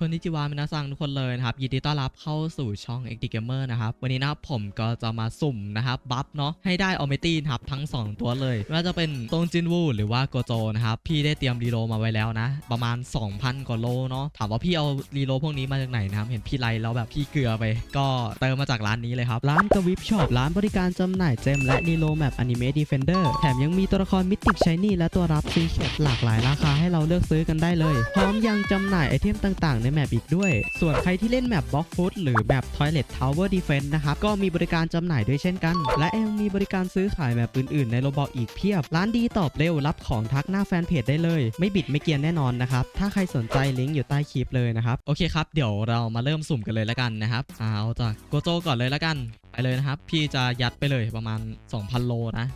คนที่จิวามินาซังทุกคนเลยนะครับ ยินดีต้อนรับเข้าสู่ช่อง XD Gamer นะครับ วันนี้นะครับผมก็จะมาสุ่มนะครับบัฟเนาะให้ได้ออเมตี้นะครับทั้ง 2 ตัวเลยไม่ว่าจะเป็นตงจินวูหรือว่าโกโจนะครับ พี่ได้เตรียมรีโลมาไว้แล้วนะ ประมาณ 2,000 กว่าโลเนาะถามว่าพี่เอารีโลพวกนี้มาจากไหนนะครับเห็นพี่ไลแล้วแบบพี่เกลือไป ก็เติมมาจากร้านนี้เลยครับ ร้านกวิปช็อปร้านบริการจำหน่ายเจมและนีโลแมปอนิเมะดีเฟนเดอร์แถมยังมีตัวละครมิติกช n นี่และตัวรับซีเ e ตหลากหลายราคาให้เราเลือกซื้อกันได้เลย พร้อมยังจำหน่ายไอเทมต่างๆในแมปอีกด้วย ส่วนใครที่เล่นแมปบล็อกฟุตหรือแมป Toilet Tower Defense นะครับ ก็มีบริการจำหน่ายด้วยเช่นกัน และยังมีบริการซื้อขายแมปอื่นๆ ในโรบอกอีกเพียบ ร้านดีตอบเร็วรับของทักหน้าแฟนเพจได้เลย ไม่บิดไม่เกียนแน่นอนนะครับ ถ้าใครสนใจลิงก์อยู่ใต้คลิปเลยนะครับ โอเคครับ เดี๋ยวเรามาเริ่มสุ่มกันเลยแล้วกันนะครับ เอาจากโกโจก่อนเลยแล้วกัน ไปเลยนะครับ พี่จะยัดไปเลยประมาณ 2,000 โลนะ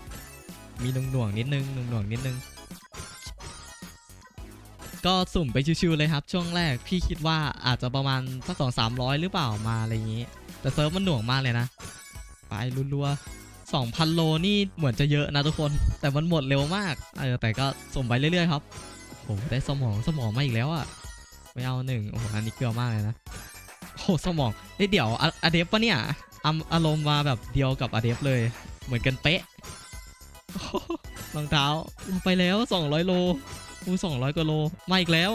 มีหน่วงๆนิดนึงหน่วงๆนิดนึง ก็สุ่มไปชิวๆเลยครับ ช่วงแรกพี่คิดว่าอาจจะประมาณสักสองสามร้อยหรือเปล่ามาอะไรอย่างนี้ แต่เซิร์ฟมันหน่วงมากเลยนะ ไปรัวๆ2,000โลนี่เหมือนจะเยอะนะทุกคน แต่มันหมดเร็วมากเออแต่ก็สุ่มไปเรื่อยๆครับโอ้ได้สมองสมองมาอีกแล้วอะไม่เอาหนึ่งโอ้โหอันนี้เกลือมากเลยนะโอ้สมองเอ้ยเดี๋ยวอะเดฟปะเนี่ยอารมณ์มาแบบเดียวกับอเดฟเลย เหมือนกันเป๊ะรองเท้าลงไปแล้ว 200 โล อู200กว่าโลมาอีกแล้ว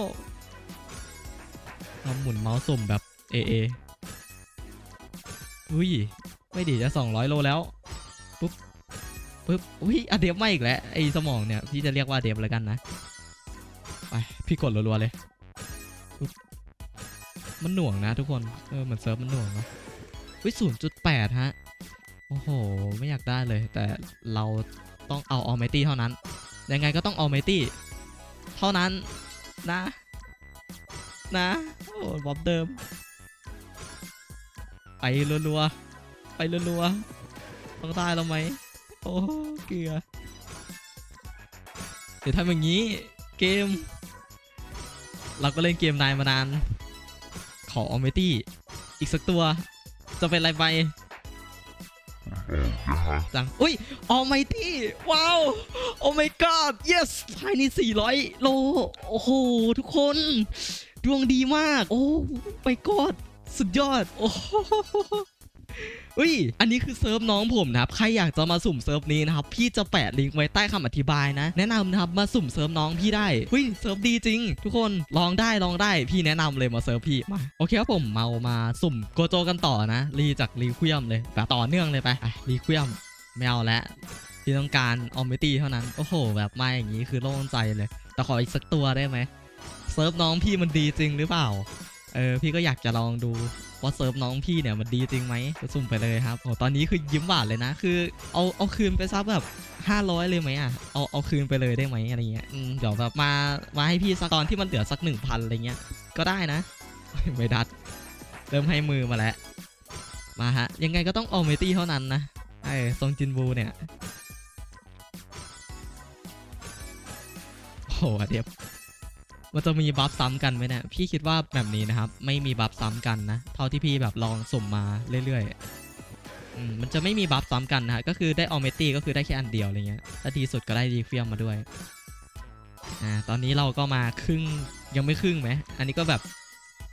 เราหมุนเมาส์สุ่มแบบ AA อุ้ย ไม่ดีจะ200โลแล้ว ปุ๊บ ปุ๊บ อุ้ยอเดฟมาอีกแล้ว ไอ้สมองเนี่ย พี่จะเรียกว่าอเดฟแล้วกันนะ ไป พี่กดรัวๆเลยปุ๊บมันหน่วงนะทุกคน เออเหมือนเซิร์ฟมันหน่วงเนาะอุ้ย0.8ฮะ โอ้โห ไม่อยากได้เลย แต่เราต้องเอาออ m เมตี้เท่านั้น ยังไงก็ต้องออ m เมตี้ เท่านั้นนะ นะโอ้บอบเดิม ไปรัวๆไปรัวๆต้องได้แล้วไหมโอ้เกลือเดี๋ยวทำอย่างนี้เกม เราก็เล่นเกมนายมานาน ขอออมเมตี้อีกสักตัว จะเป็นอะไรไปจัง อุ้ยออมเมตี้ ว้าว โอ้ my god yes ภายใน 400 โล โอ้โห ทุกคน ดวงดีมาก โอ้ my god สุดยอด โอ้โหอุ้ย อันนี้คือเซิร์ฟน้องผมนะครับ ใครอยากจะมาสุ่มเซิร์ฟนี้นะครับ พี่จะแปะลิงก์ไว้ใต้คำอธิบายนะ แนะนำนะครับ มาสุ่มเซิร์ฟน้องพี่ได้ อุ้ย เซิร์ฟดีจริง ทุกคน ลองได้ ลองได้ พี่แนะนำเลยมาเซิร์ฟพี่ มา โอเคครับผม เมามาสุ่มโกโจกันต่อนะ รีจากรีควีมเลย แบบต่อเนื่องเลยไปรีควีมไม่เอาแล้ว พี่ต้องการออมเมตี้เท่านั้น โอ้โห แบบมาอย่างนี้คือโล่งใจเลย แต่ขออีกสักตัวได้ไหมเซิร์ฟน้องพี่มันดีจริงหรือเปล่า เออ พี่ก็อยากจะลองดูว่าเซิร์ฟน้องพี่เนี่ยมันดีจริงไหมก็สุ่มไปเลยครับโอ้ตอนนี้คือยิ้มหวานเลยนะ คือเอาเอาคืนไปซักแบบ500 เลยไหมอะ เอาเอาคืนไปเลยได้ไหมอะไรเงี้ยอืมเดี๋ยวแบบมามาให้พี่สักตอนที่มันเหลือสัก 1,000อะไรเงี้ย ก็ได้นะไม่ดัด เริ่มให้มือมาแล้ว มาฮะ ยังไงก็ต้องออมเมตี้เท่านั้นนะไอ้ทรงจินบูเนี่ย เดี๋ยวมันจะมีบัฟซ้ำกันไหมเนี่ยพี่คิดว่าแบบนี้นะครับ ไม่มีบัฟซ้ำกันนะ เท่าที่พี่แบบลองสุ่มมาเรื่อยๆมมันจะไม่มีบัฟซ้ำกันนะฮะก็คือได้ออเมตี้ก็คือได้แค่อันเดียวอะไรเงี้ยถ้าดีสุดก็ได้ดีเฟียมมาด้วยอ่าตอนนี้เราก็มาครึ่งยังไม่ครึ่งไหมอันนี้ก็แบบ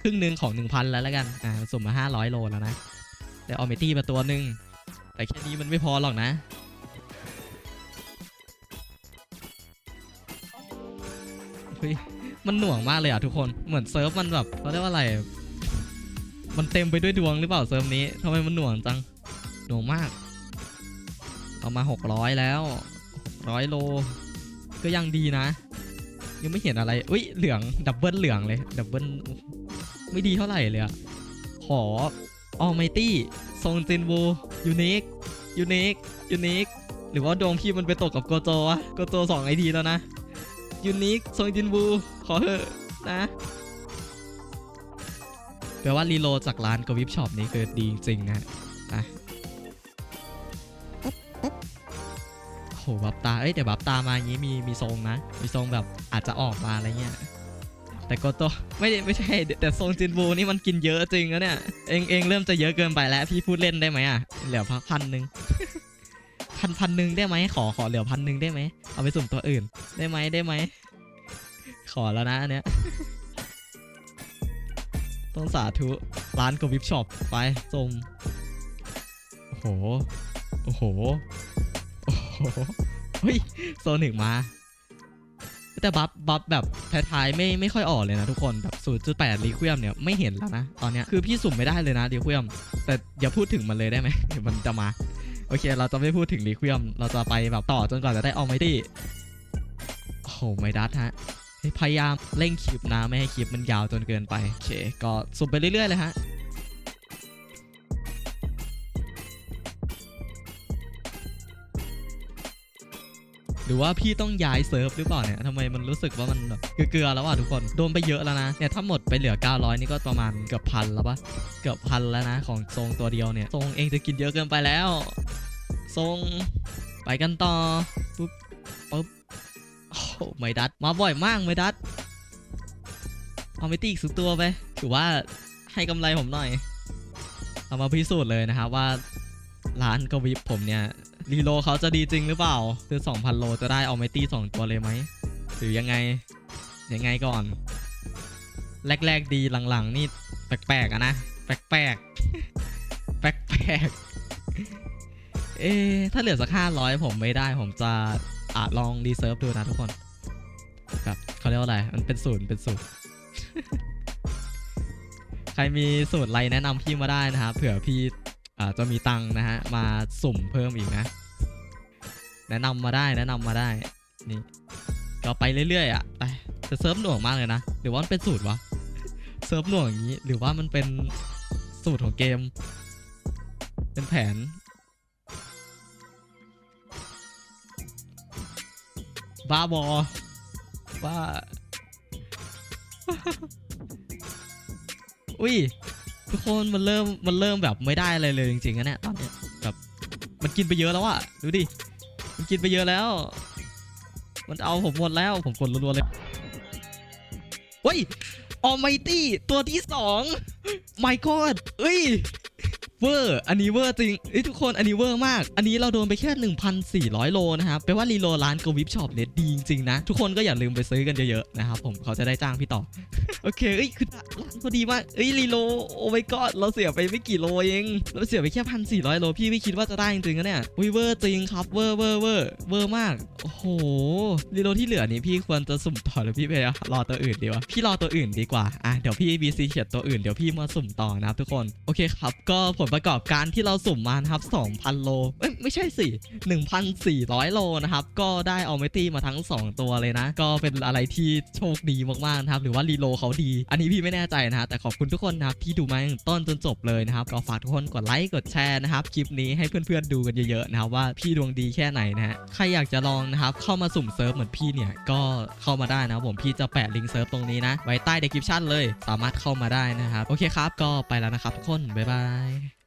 ครึ่งหนึ่งของ 1,000 แล้วแล้วกันอ่าสุ่มมา 500 โลแล้วนะได้ออเมตี้มาตัวหนึ่งแต่แค่นี้มันไม่พอหรอกนะ ฮ้ยมันหน่วงมากเลยอะทุกคนเหมือนเซิร์ฟมันแบบเขาเรียกว่าอะไร มันเต็มไปด้วยดวงหรือเปล่าเซิร์ฟนี้ทำไมมันหน่วงจังหน่วงมาก เอามา 600 แล้ว100โล ก็ยังดีนะ ยังไม่เห็นอะไรอุ้ยเหลืองดับเบิลเหลืองเลยดับเบิลไม่ดีเท่าไหร่เลยอะขอออ m ไมตี้ทรงจินวูยูนิคยูนิคยูนิคหรือว่าดวงพี่มันไปตกกับโกโจวะโกโจสองไอทีแล้วนะ ยูนิคทรงจินบู ขอเถอะนะแปลว่ารีโลจากร้านกวิปช็อปนี้คือดีจริงนะอะโหบับตา เอ้ยแต่บับตามาอย่างงี้มีมีทรงนะ มีทรงแบบอาจจะออกมาอะไรเงี้ย แต่กโตไม่ไม่ใช่ แต่ทรงจินบูนี่มันกินเยอะจริงนะเนี่ย เองเองเริ่มจะเยอะเกินไปแล้ว พี่พูดเล่นได้ไหมอะ เหลือพันหนึ่ง พันพันหนึ่งได้ไหมขอขอเหลือพันหนึ่งได้ไหมเอาไปสุ่มตัวอื่น ได้ไหมได้ไหมขอแล้วนะอันเนี้ยต้องสาธุร้านกับวิปช็อปไปส่งโอ้โหโอ้โหโอ้โหเฮ้ยโซนิกมา แต่บัฟบัฟแบบท้ายๆไม่ไม่ค่อยออกเลยนะทุกคนแบบ 0.8รีควีมเนี่ยไม่เห็นแล้วนะ ตอนเนี้ยคือพี่สุ่มไม่ได้เลยนะรีควีมแต่อย่าพูดถึงมันเลยได้ไหมเดี๋ยวมันจะมา โอเค เราจะไม่พูดถึงรีควียม เราจะไปแบบต่อจนกว่าจะได้ออ m ไมตี้โอ้โหไม่ดัดฮะ พยายามเร่งคลิปนะไม่ให้คลิปมันยาวจนเกินไป โอเค ก็สุ่มไปเรื่อย ๆ เลยฮะหรือว่าพี่ต้องย้ายเซิร์ฟหรือเปล่าเนี่ยทำไมมันรู้สึกว่ามันแบบเกลือๆแล้วอะทุกคน โดนไปเยอะแล้วนะ เนี่ยถ้าหมดไปเหลือ 900 นี่ก็ประมาณเกือบพันแล้วปะเกือบพันแล้วนะ ของทรงตัวเดียวเนี่ย ทรงเองจะกินเยอะเกินไปแล้ว ทรง ไปกันต่อ ปุ๊บปุ๊บโอ้ไม่ดัด มาบ่อยมากไม่ดัด เอาไม่ตีอีกสักตัวไป ถือว่าให้กำไรผมหน่อย เอามาพิสูจน์เลยนะครับว่า ร้านกวิบผมเนี่ยรีโลเขาจะดีจริงหรือเปล่าคือ2,000 โลจะได้เอาไมตี้2ตัวเลยไหม หรือยังไง ยังไงก่อน แรก ๆ ดีหลัง ๆ นี่ แปลกๆอะนะ แปลกๆ แปลกๆ เอะถ้าเหลือสัก500ผมไม่ได้ผมจะอาจลองรีเซิร์ฟดูนะทุกคนแบบเขาเรียกว่าอะไร มันเป็นศูนย์เป็นศูนย์ใครมีสูตรอะไรแนะนำพี่มาได้นะครับเผื่อพี่อาจะมีตังนะฮะ มาสุ่มเพิ่มอีกนะ แนะนำมาได้แนะนำมาได้ นี่ก็ไปเรื่อยๆอะไปเซิร์ฟหน่วงมากเลยนะ หรือว่ามันเป็นสูตรวะ เซิร์ฟหน่วงอย่างนี้ หรือว่ามันเป็นสูตรของเกม เป็นแผน บ้าบอบ้า อุ้ย ทุกคนมันเริ่มมันเริ่มแบบไม่ได้อะไรเลยจริงๆนะเนี่ยตอนเนี้ยแบบมันกินไปเยอะแล้วอะดูดิ มันกินไปเยอะแล้ว มันเอาผมหมดแล้วผมกดรัวๆเลยเฮ้ยออมไมตี้ตัวที่สองไม่กอดเอ้ย เวอร์อันนี้เวอร์จริงเอ้ยทุกคนอันนี้เวอร์มาก อันนี้เราโดนไปแค่ 1,400 โลนะครับแปลว่ารีโลร้านกวิปช็อปเนี่ยดีจริงๆนะ ทุกคนก็อย่าลืมไปซื้อกันเยอะๆนะครับผมเขาจะได้จ้างพี่ต่อ โอเคเอ้ยคือร้านพอดีมากเอ้ยรีโลโอ้ my god เราเสียไปไม่กี่โลเองเราเสียไปแค่พันสี่ร้อยโลพี่ไม่คิดว่าจะได้จริงๆนะเนี่ยอุ้ยเวอร์จริงครับเวอร์เวอร์เวอร์เวอร์มากโอ้โหรีโลที่เหลือนี้พี่ควรจะสุ่มต่อหรือพี่ไปรอตัวอื่นดีวะพี่รอตัวอื่นดีกว่าอะเดี๋ยวพี่ BC เขียนตัวอื่นเดี๋ยวพี่มาสุ่มต่อนะครับทุกคนโอเคครับก็ผลประกอบการที่เราสุ่มมานะครับ 2,000 โล เอ้ยไม่ใช่สิ 1,400 โลนะครับ ก็ได้ออมเมตี้มาทั้ง 2 ตัวเลยนะ ก็เป็นอะไรที่โชคดีมากๆนะครับ หรือว่ารีโลเขาดี อันนี้พี่ไม่แน่ใจนะ แต่ขอบคุณทุกคนนะครับที่ดูมาตั้งต้นจนจบเลยนะครับ ก็ฝากทุกคนกดไลค์กดแชร์นะครับคลิปนี้ให้เพื่อนๆดูกันเยอะๆนะครับว่าพี่ดวงดีแค่ไหนนะฮะ ใครอยากจะลองนะครับเข้ามาสุ่มเซิร์ฟเหมือนพี่เนี่ยก็เข้ามาได้นะผมพี่จะแปะลิงก์เซิร์ฟตรงนี้นะไว้ใต้ description เลย สามารถเข้ามาได้นะครับ โอเคครับ ก็ไปแล้วนะครับทุกคน บ๊ายบาย